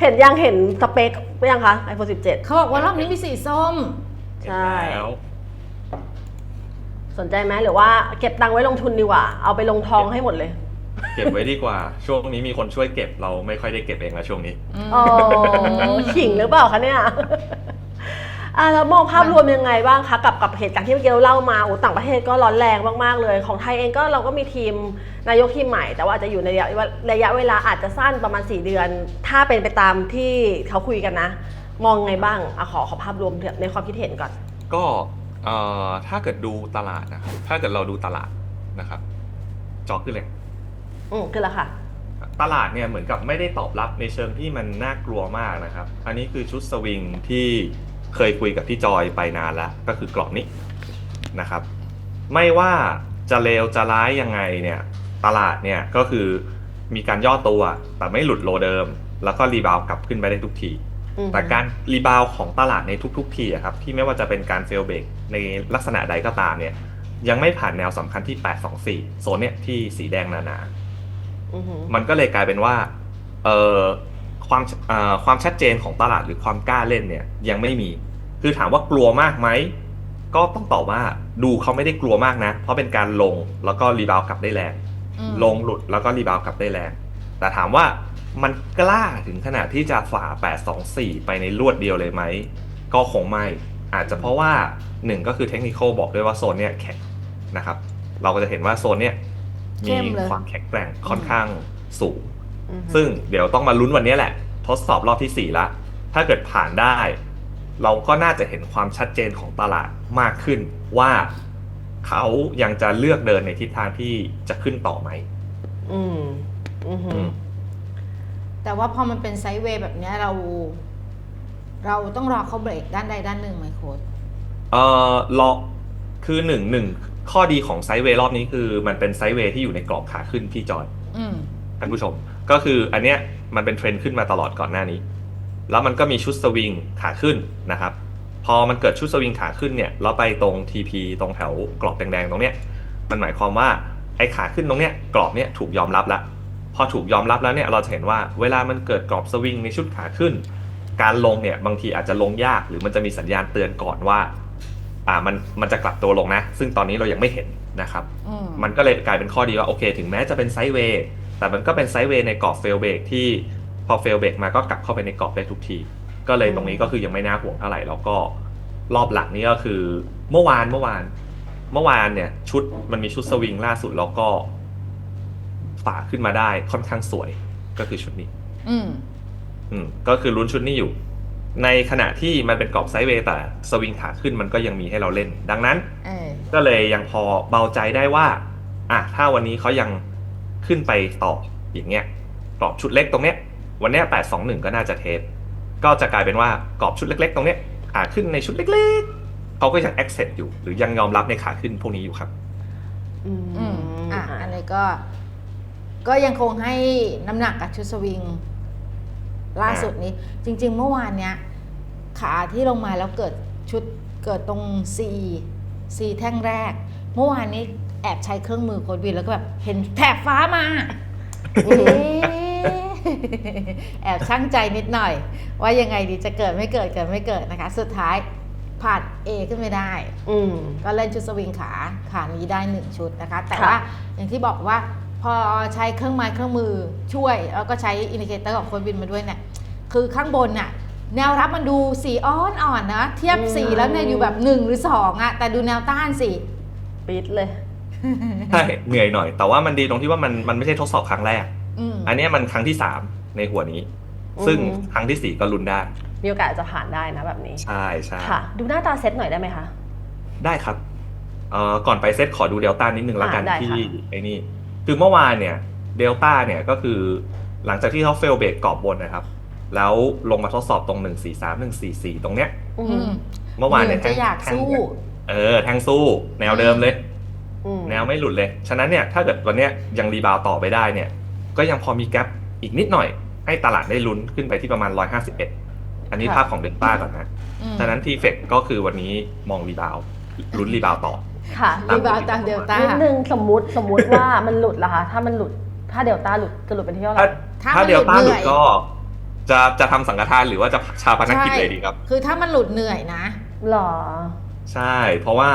เห็นยังเห็นสเปคยังคะ iPhone 17 เขาบอกว่ารอบนี้มีสีส้มใช่เห็นแล้วสนใจไหมหรือว่าเก็บตังค์ไว้ลงทุนดีกว่า เอาไปลงทองให้หมดเลย เก็บไว้ดีกว่า ช่วงนี้มีคนช่วยเก็บเราไม่ค่อยได้เก็บเองแล้วช่วงนี้ อ๋อ ขิงหรือเปล่าคะเนี่ย อะแล้วมองภาพรวมยังไงบ้างคะกับกับเหตุการณ์ที่เมื่อกี้เราเล่ามาโอ้ต่างประเทศก็ร้อนแรงมากๆเลย ของไทยเองก็เราก็มีทีมนายกทีมใหม่ แต่ว่าอาจจะอยู่ในระยะระยะเวลาอาจจะสั้นประมาณ 4 เดือน ถ้าเป็นไปตามที่เขาคุยกันนะ มองไงบ้างอะขอขอภาพรวมในความคิดเห็นก่อน ก็เอ่อถ้าเกิดดูตลาดนะครับถ้าเกิดเราดูตลาดนะครับจอขึ้นเลย อืมคือละค่ะ ตลาดเนี่ยเหมือนกับไม่ได้ตอบรับในเชิงที่มันน่ากลัวมากนะครับ อันนี้คือชุดสวิงที่ เคยคุยกับพี่จอยไปนานแล้วก็คือกรอบนี้นะครับ ไม่ว่าจะเลวจะร้ายยังไงเนี่ยตลาดเนี่ยก็คือมีการย่อตัวแต่ไม่หลุดโลเดิม แล้วก็รีบาวด์กลับขึ้นไปได้ทุกทีอืมแต่การรีบาวด์ของตลาดในทุก ๆ ทีอะครับที่ไม่ว่าจะเป็นการเฟลเบรกในลักษณะใดก็ตามเนี่ยยังไม่ผ่านแนวสำคัญที่ 824 โซนเนี่ยที่สีแดงหนาๆอือหือมันก็เลยกลายเป็นว่าเอ่อ ความเอ่อความชัดเจนของตลาดหรือความกล้าเล่นเนี่ยยังไม่มี คือถามว่ากลัวมากไหมก็ต้องตอบว่าดูเขาไม่ได้กลัวมากนะ เพราะเป็นการลงแล้วก็รีบาวด์กลับได้แรงอืมลงหลุดแล้วก็รีบาวด์กลับได้แรงแต่ถามว่ามันกล้าถึงขนาดที่จะฝ่า 824 ไปในรวดเดียวเลยไหม ก็คงไม่ อาจจะเพราะว่าหนึ่งก็คือเทคนิคบอกด้วยว่าโซนเนี้ยแข็งนะครับ เราก็จะเห็นว่าโซนเนี้ยมีเข้มเลยความแข็งแกร่งค่อนข้างสูงอือหือ ซึ่งเดี๋ยวต้องมาลุ้นวันนี้แหละ ทดสอบรอบที่ 4 ละ ถ้าเกิดผ่านได้ เราก็น่าจะเห็นความชัดเจนของตลาดมากขึ้นว่าเขายังจะเลือกเดินในทิศทางที่จะขึ้นต่อไหม อืม อือหือือมแต่ว่าพอมันเป็นไซด์เวย์แบบเนี้ยเรา เราต้องรอเขาเบรกด้านใดด้านหนึ่งไหมโค้ดเอ่อรอคือหนึ่งหนึ่งข้อดีของไซด์เวย์รอบนี้คือ มันเป็นไซด์เวย์ที่อยู่ในกรอบขาขึ้นพี่จอย อืม ท่านผู้ชม ก็คืออันเนี้ยมันเป็นเทรนด์ขึ้นมาตลอดก่อนหน้านี้ แล้วมันก็มีชุดสวิงขาขึ้นนะครับ พอมันเกิดชุดสวิงขาขึ้นเนี่ยแล้วไปตรง TP ตรงแถวกรอบแดงๆตรงเนี้ย มันหมายความว่าไอ้ขาขึ้นตรงเนี้ยกรอบเนี้ยถูกยอมรับแล้ว พอถูกยอมรับแล้วเนี่ยเราจะเห็นว่าเวลามันเกิดกรอบสวิงในชุดขาขึ้น การลงเนี่ยบางทีอาจจะลงยากหรือมันจะมีสัญญาณเตือนก่อนว่าอ่ามันมันจะกลับตัวลงนะ ซึ่งตอนนี้เรายังไม่เห็นนะครับอืมมันก็เลยกลายเป็นข้อดีว่าโอเค ถึงแม้จะเป็นไซด์เวย์ แต่มันก็เป็นไซด์เวย์ในกรอบเฟลเบรกที่พอเฟลเบรกมาก็กลับเข้าไปในกรอบได้ทุกที ก็เลยตรงนี้ก็คือยังไม่น่าห่วงเท่าไหร่แล้วก็รอบหลังนี่ก็คือเมื่อวานเมื่อวาน เมื่อวานเนี่ย ชุดมันมีชุดสวิงล่าสุดแล้วก็ฝ่าขึ้นมาได้ค่อนข้างสวยก็คือชุดนี้ อืมอืมก็คือลุ้นชุดนี้อยู่ ในขณะที่มันเป็นกรอบไซด์เวย์แต่สวิงขาขึ้นมันก็ยังมีให้เราเล่น ดังนั้นเออก็เลยยังพอเบาใจได้ว่า อะถ้าวันนี้เขายัง ขึ้นไปต่ออย่างเงี้ยกรอบชุดเล็กตรงเนี้ยวันเนี้ย821ก็น่าจะเทสก็จะกลายเป็นว่ากรอบชุดเล็ก ๆ ตรงเนี้ยขาขึ้นในชุดเล็ก ๆเขาก็ยัง accept อยู่ หรือยังยอมรับในขาขึ้นพวกนี้อยู่ครับอืมอืมอะอันนี้ก็ ก็ยังคงให้น้ำหนักกับชุดสวิง ล่าสุดนี้ จริง ๆ เมื่อวานเนี้ย ขาที่ลงมาแล้วเกิดชุดเกิดตรง C C แท่งแรก เมื่อวานนี้ แอบใช้เครื่องมือโคดวินแล้วก็แบบเห็นแถบฟ้ามาเอ๊ะแอบช่างใจนิดหน่อย ว่ายังไงดีจะเกิดไม่เกิดเกิดไม่เกิดนะคะ สุดท้ายผ่าน A ขึ้นไม่ได้ อืม ก็เล่นชุดสวิงขาขานี้ได้หนึ่งชุดนะคะ แต่ค่ะว่าอย่างที่บอกว่าพอใช้เครื่องไม้เครื่องมือช่วย แล้วก็ใช้อินดิเคเตอร์ของคนบินมาด้วยเนี่ยคือข้างบนน่ะแนวรับมันดูสีอ่อนอ่อนๆนะ เทียบสีแล้วเนี่ยอยู่แบบ1หรือ2อะแต่ดูแนวต้านสิ ปิดเลย ใช่เหนื่อยหน่อย แต่ว่ามันดีตรงที่ว่ามันมันไม่ใช่ทดสอบครั้งแรกอืมอันเนี้ยมันครั้งที่3ในหัวนี้อืมซึ่งครั้งทีสี่4ก็ลุ้นได้ มีโอกาสจะผ่านได้นะแบบนี้ ใช่ใช่ค่ะ ดูหน้าตาเซตหน่อยได้ไหมคะ ได้ครับเอ่อก่อนไปเซตขอดูเดลต้านิดนึงแล้วกันอ่าได้ที่ค่ะไอ้นี่คือเมื่อวานเนี่ยเดลต้าเนี่ยก็คือหลังจากที่เขาเฟลเบรกกรอบบนนะครับ แล้วลงมาทดสอบตรง1 4 3 1 4 4ตรงเนี้ยอือืมมเมื่อวานเหมืเนี่อยนจะอยากแท่งสู้ เออแทงสู้ แนวเดิมเลยอืม แนวไม่หลุดเลย ฉะนั้นเนี่ยถ้าเกิดวันเนี้ยยังรีบาวด์ต่อไปได้เนี่ยก็ยังพอมีแกลบอีกนิดหน่อย ให้ตลาดได้ลุ้นขึ้นไปที่ประมาณ 151 อันนี้ภาพของเดลต้าก่อนนะอืมฉะนั้นทีเฟกก็คือวันนี้มองรีบาวด์ลุ้นรีบาวด์ต่อค่ะรีบาวด์ตามเดลต้านิดนึงสมมุติสมมุติว่ามันหลุดละคะถ้ามันหลุดถ้าเดลต้าหลุดจะหลุดเป็นที่เท่าไหร่ถ้าถ้าถ้ามันเดลต้าหหลุลุดดเหนื่อยก็ จะจะทำสังฆทานหรือว่าจะชาปนกิจเลยดีครับ คือถ้ามันหลุดเหนื่อยนะหรอ ใช่ เพราะว่า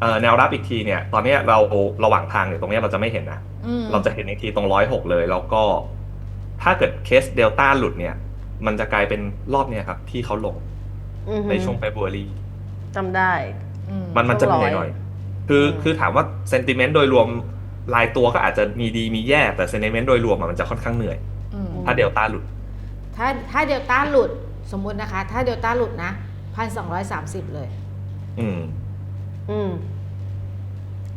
เอ่อแนวรับอีกทีเนี่ย ตอนเนี้ยเราระหว่างทางเนี่ยตรงเนี้ยเราจะไม่เห็นนะ อืมเราจะเห็นอีกทีตรงร้อยหกเลย แล้วก็ ถ้าเกิดเคสเดลต้าหลุดเนี่ย มันจะกลายเป็นรอบเนี่ยครับ ที่เขาลงอือหือในช่วงเฟบรุรีจำได้ อืมมันมันจะเหนื่อยหน่อย คืออืม คือถามว่าเซนติเมนต์โดยรวมรายตัวก็อาจจะมีดีมีแย่ แต่เซนติเมนต์โดยรวมอะมันจะค่อนข้างเหนื่อย อืมถ้าเดลต้าหลุด ถ้าถ้าเดลต้าหลุดสมมุตินะคะ ถ้าเดลต้าหลุดนะพันสองร้อยสามสิบเลย อืม อืม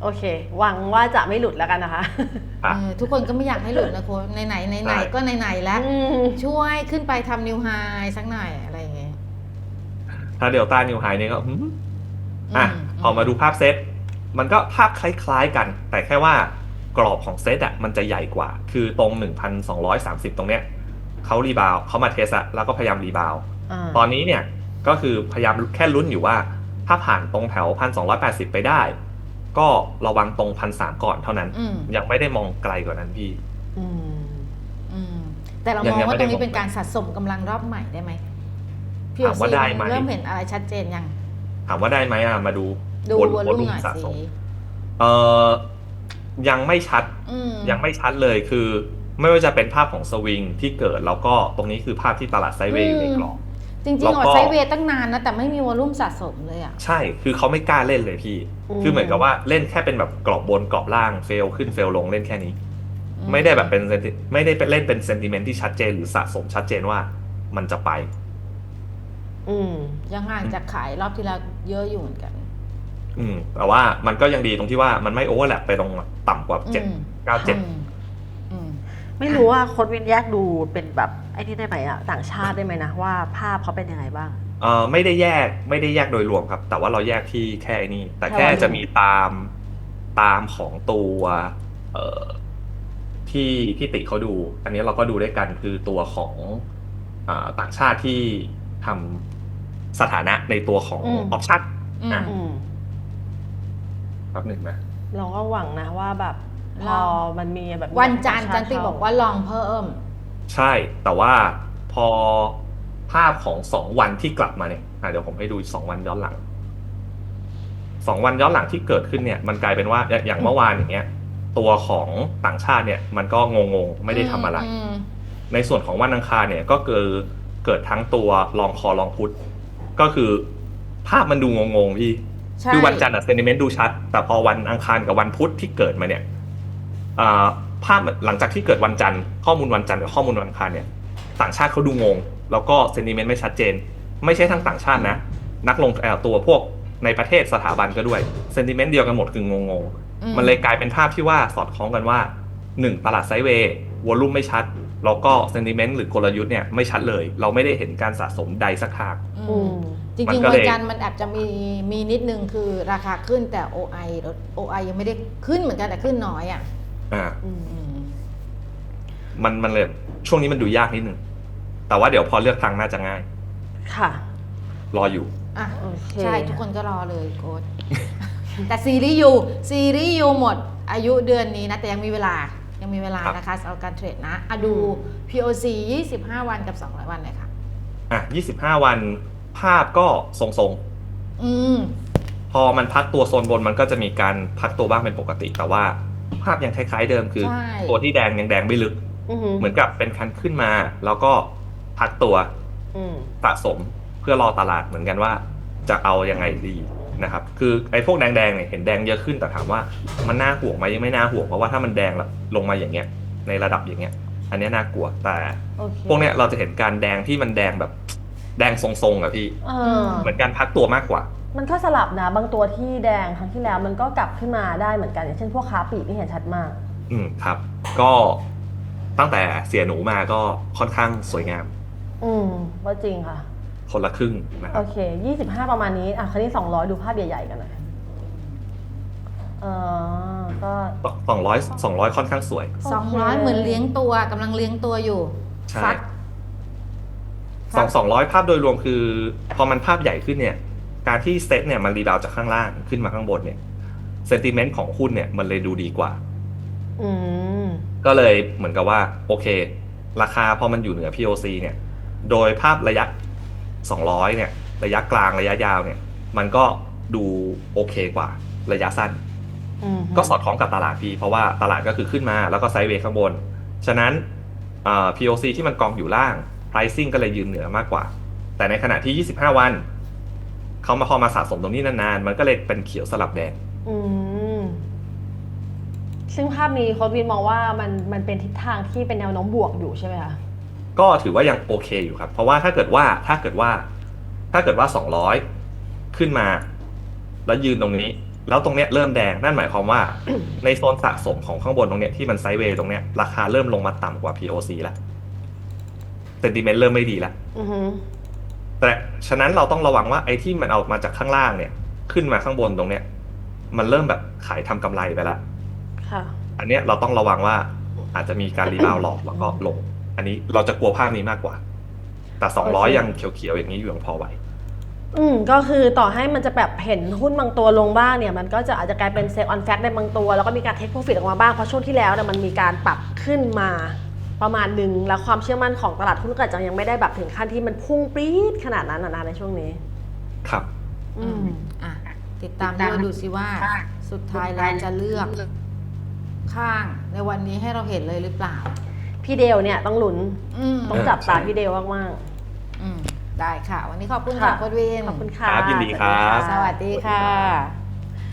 โอเค หวังว่าจะไม่หลุดแล้วกันนะคะ อะ เออทุกคนก็ไม่อยากให้หลุดนะโค้ชไหนไหนไหนไหนใช่ก็ไหนไหนแล้ว อืม ช่วยขึ้นไปทำนิวไฮสักหน่อยอะไรอย่างเงี้ยถ้าเดลต้านิวไฮเนี่ยก็หืมอะอืมพอมาดูภาพเซต มันก็ภาพคล้ายๆกัน แต่แค่ว่ากรอบของเซตอะมันจะใหญ่กว่า คือตรง 1,230 ตรงเนี้ยเขารีบาวด์เขามาเทสอะแล้วก็พยายามรีบาวด์ อ่าตอนนี้เนี่ยก็คือพยายามแค่ลุ้นอยู่ว่า ถ้าผ่านตรงแถว1,280ไปได้ ก็ระวังตรง1,300ก่อนเท่านั้น อืมยังไม่ได้มองไกลกว่านั้นพี่ อืมอืมแต่เรายัมงองยังว่าไม่ตรได้งนี้มองเป็นการสะสมกำลังรอบใหม่ได้ไหมพี่ถามว่าได้ไหม เริ่มเห็นอะไรชัดเจนยัง ถามว่าได้ไหมอะมาดูดูวอวอลวอลุ่มลุ่มหน่อยสะสสิมเอ่อยังไม่ชัด อืมยังไม่ชัดเลยคือ ไม่ว่าจะเป็นภาพของสวิงที่เกิดแล้วก็ตรงนี้คือภาพที่ตลาดไซด์เวย์อยู่ในกรอบ จริงแล้ๆวอก็อกไซด์เวย์ตั้งนานนะแต่ไม่มีวอลลุ่มสะสมเลยอะใช่คือเขาไม่กล้าเล่นเลยพี่อืมคือเหมือนกับว่าเล่นแค่เป็นแบบกรอบบนกรอบล่างเฟลขึ้นเฟลลงเล่นแค่นี้อืมไม่ได้แบบเป็น senti- ไม่ได้เป็นเล่นเป็นเซนติเมนต์ที่ชัดเจนหรือสะสมชัดเจนว่ามันจะไป อืมยังห่างจากขายรอบที่แล้วเยอะอยู่เหมือนกัน อืม แต่ว่ามันก็ยังดีตรงที่ว่ามันไม่โอเวอร์แลปไปตรงต่ำกว่าเจ็ดอืมเก้าเจ็ดอืมอืมไม่รู้ว่าโค้ดวินแยกดูเป็นแบบไอ้นี่ได้ไหมอะต่างชาติได้ไหมนะว่าภาพเขาเป็นยังไงบ้าง เอ่อไม่ได้แยกไม่ได้แยกโดยรวมครับ แต่ว่าเราแยกที่แค่ไอ้นี้แต่แค่แค่ว่าจะมีตามตามของตัวเอ่อที่ที่ติเขาดู อันนี้เราก็ดูด้วยกันคือตัวของอาต่างชาติที่ทำสถานะในตัวของอือมอปชั่น อืมอะอืม แป๊บหนึ่งนะ เราก็หวังนะว่าแบบพลออง มันมีแบบวันจันทร์ต่จังนชติบอกว่าลองเพิ่ม ใช่ แต่ว่าพอภาพของสองวันที่กลับมาเนี่ยอะเดี๋ยวผมให้ดูสองวันย้อนหลังสองวันย้อนหลังที่เกิดขึ้นเนี่ยมันกลายเป็นว่าอย่างอย่างเมื่อวานอย่างเงี้ย ตัวของต่างชาติเนี่ยมันก็งงๆไม่ได้ทำอะไร มในส่วนของวันอังคารเนี่ยก็เกิดเกิดทั้งตัวลองคอลองพุทก็คือภาพมันดูงงๆพี่ ใช่คือวันจันทร์อะเซนิเมนต์ดูชัด แต่พอวันอังคารกับวันพุธที่เกิดมาเนี่ยอ่า ภาพหลังจากที่เกิดวันจันทร์ข้อมูลวันจันทร์กับข้อมูลวันอังคารเนี่ยต่างชาติเขาดูงง แล้วก็เซนิเมนต์ไม่ชัดเจน ไม่ใช่ทั้งต่างชาตินะ นักลงเอ่อตัวพวกในประเทศสถาบันก็ด้วยเซนิเมนต์เดียวกันหมดคืองงงๆอืมันเลยกลายเป็นภาพที่ว่าสอดคล้องกันว่า 1 ตลาดไซด์เวย์วอลลุ่มไม่ชัด แล้วก็เซนติเมนต์หรือกลยุทธ์เนี่ยไม่ชัดเลย เราไม่ได้เห็นการสะสมใดสักทางอือืมมจริมันงก็ๆเลวัยนจันทร์มันอาจจะมีมีนิดนึงคือราคาขึ้นแต่ OI ลด OI ยังไม่ได้ขึ้นเหมือนกันแต่ขึ้นน้อยอะ อ่าอืมอืมมันมันเลยช่วงนี้มันดูยากนิดนึงแต่ว่าเดี๋ยวพอเลือกทางน่าจะง่าย ค่ะ รออยู่ อะโอเค ใช่ทุกคนก็รอเลยโค้ดแต่ซีรีส์ยูซีรีส์ยูหมดอายุเดือนนี้นะ แต่ยังมีเวลายังมีเวลาครับ นะคะสำหรับการเทรดนะอะดู POC 25 วันกับ 200 วันเลยค่ะ อะ25 วันภาพก็ทรงอืม ๆ พอมันพักตัวโซนบนมันก็จะมีการพักตัวบ้างเป็นปกติ แต่ว่า ภาพยังคล้ายๆเดิมคือใช่ ตัวที่แดงยังแดงไม่ลึก อือหือเหมือนกับเป็นคันขึ้นมา แล้วก็พักตัวอืมสะสมเพื่อรอตลาดเหมือนกันว่า จะเอายังไงดีนะครับ คือไอ้พวกแดงๆเนี่ยเห็นแดงเยอะขึ้นแต่ถามว่ามันน่าห่วงไหมยังไม่น่าห่วงเพราะว่าถ้ามันแดงแล้วลงมาอย่างเงี้ย ในระดับอย่างเงี้ย อันเนี้ยน่ากลัวแต่ โอเคพวกเนี้ยเราจะเห็นการแดงที่มันแดงแบบแดงทรงๆอะพี่ เออ เหมือนการพักตัวมากกว่า มันก็สลับนะ บางตัวที่แดงครั้งที่แล้วมันก็กลับขึ้นมาได้เหมือนกัน อย่างเช่นพวกค้าปลีกที่เห็นชัดมาก อืมครับ ก็ตั้งแต่เสียหนูมาก็ค่อนข้างสวยงาม อืมว่าจริงค่ะ คนละครึ่งนะคโอรับเค25ประมาณนี้ อะ คราวนี้200ดูภาพใหญ่ๆกันหน่อยเออก็สองร้อยสองร้อยค่อนข้างสวยโอเค200เหมือนเลี้ยงตัวกำลังเลี้ยงตัวอยู่ใช่ ฟัก สองสองร้อยภาพโดยรวมคือ พอมันภาพใหญ่ขึ้นเนี่ย การที่เซ็ตเนี่ยมันรีบาวด์จากข้างล่างขึ้นมาข้างบนเนี่ยเซนติเมนต์ของหุ้นเนี่ยมันเลยดูดีกว่าอืมก็เลยเหมือนกับว่า โอเค ราคาพอมันอยู่เหนือ POC เนี่ย โดยภาพระยะ 200 เนี่ย ระยะกลางระยะยาวเนี่ย มันก็ดูโอเคกว่าระยะสั้นอืมก็สอดคล้องกับตลาดพี่ เพราะว่าตลาดก็คือขึ้นมาแล้วก็ไซด์เวย์ข้างบน ฉะนั้นอ่า POC ที่มันกองอยู่ล่าง pricing ก็เลยยืนเหนือมากกว่า แต่ในขณะที่ 25 วัน เขามาพอมาสะสมตรงนี้นานๆ มันก็เลยเป็นเขียวสลับแดง อืมซึ่งภาพนี้โค้ดวินมองว่ามันมันเป็นทิศทางที่เป็นแนวโน้มบวกอยู่ใช่ไหมคะก็ถือว่ายังโอเคอยู่ครับ เพราะว่าถ้าเกิดว่าถ้าเกิดว่า ถ้าเกิดว่า200ขึ้นมา แล้วยืนตรงนี้ แล้วตรงเนี้ยเริ่มแดงนั่นหมายความว่า ในโซนสะสมของข้างบนตรงเนี้ยที่มันไซด์เวย์ตรงเนี้ยราคาเริ่มลงมาต่ำกว่า POC แล้วเซนติเมนต์เริ่มไม่ดีแล้วอือหือ แต่ฉะนั้นเราต้องระวังว่าไอ้ที่มันเอามาจากข้างล่างเนี่ย ขึ้นมาข้างบนตรงเนี้ย มันเริ่มแบบขายทำกำไรไปแล้วค่ะ อันเนี้ยเราต้องระวังว่าอาจจะมีการรีบาวด์หลอกแล้วก็ลง อันนี้เราจะกลัวภาพนี้มากกว่า แต่โอเค200ยังเขียวๆอย่างนี้อยู่ยังพอไหวอืมก็คือต่อให้มันจะแบบเห็นหุ้นบางตัวลงบ้างเนี่ย มันก็จะอาจจะกลายเป็นเซลล์ออนแฟกในบางตัว แล้วก็มีการเทคโปรฟิตออกมาบ้างเพราะช่วงที่แล้วเนี่ยมันมีการปรับขึ้นมา ประมาณหนึ่งแล้วความเชื่อมั่นของตลาดหุ้นก็อาจจะยังไม่ได้แบบถึงขั้นที่มันพุ่งปรี๊ดขนาดนั้นนะนะในช่วงนี้ ครับ อืมอะติดตามด้วยดูสิว่า สุดท้ายแล้วจะเลือกข้างในวันนี้ให้เราเห็นเลยหรือเปล่า พี่เดลเนี่ยต้องลุ้นอืมต้องจับตาใช่พี่เดลมากอืมได้ค่ะ วันนี้ขอบคุณค่ะค่ะโค้ดวินๆขอบคุณค่ะครับยินดีครับ สวัสดีค่ะ